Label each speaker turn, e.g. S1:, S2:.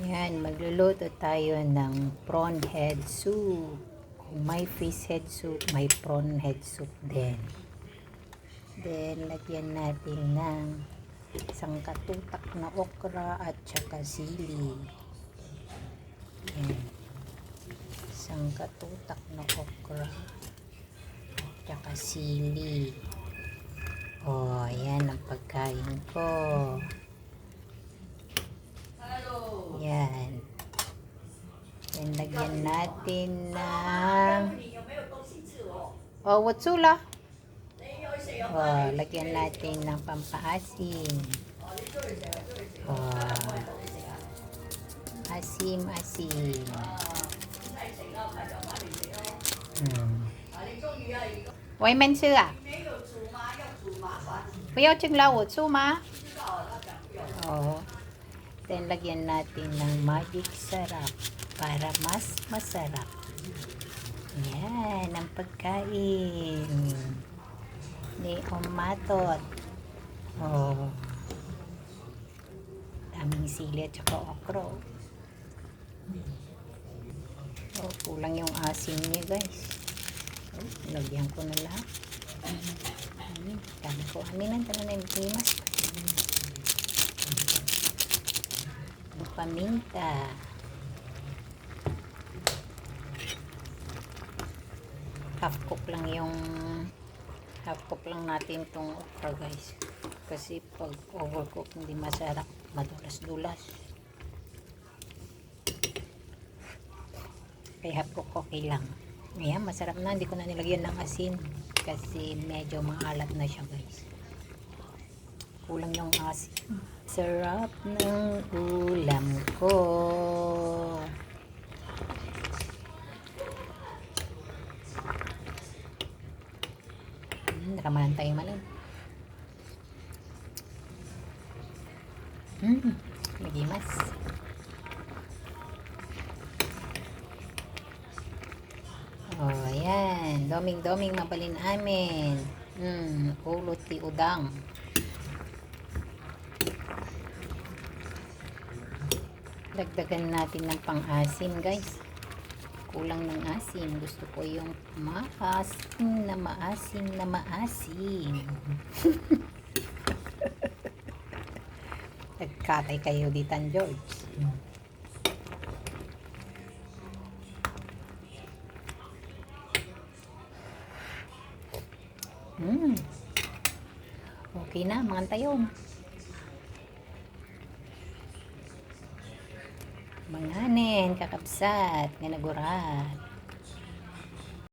S1: Yan, magluluto tayo ng prawn head soup. Kung may fish head soup, may prawn head soup din. Then, lagyan natin ng isang katutak na okra at saka sili. Yan. Isang katutak na okra at saka sili. Oh, yan ang pagkain ko. Yan. Yan, lagyan natin ng... Oh, watsula. Oh, lagyan natin ng pampaasim. Oh. Asim, asim. Hmm. 喂，门吃啊？不要请老我出吗？哦。Then, lagyan natin ng magic sarap para mas masarap. Yan, ang pagkain ni Omatot. Oh. Daming sili at saka okro. Oh, kulang yung asin niya, guys. Oh, lagyan ko na lahat. Hmm, dami ko. Aminan, tanan na yung pimas. paminta. Half cook lang yung half cook lang natin tong okra guys. Kasi pag overcook hindi masarap, madulas-dulas. Kaya half cook okay lang. Ayan, masarap na. Hindi ko na nilagyan ng asin. Kasi medyo maalat na siya guys. Kulang yung asin. Sarap ng ulam ko. Nakamalan tayo manin. Hmm, magimas. Oh, ayan. Doming-doming mabalin amin. Hmm, ulo ti udang. dagdagan natin ng pang-asim guys kulang ng asim gusto ko yung maasim na maasim na maasim. Nagkatay kayo ditan George. Hmm. Okay na mga tayon Manganin, kakabsat, nga nagurat.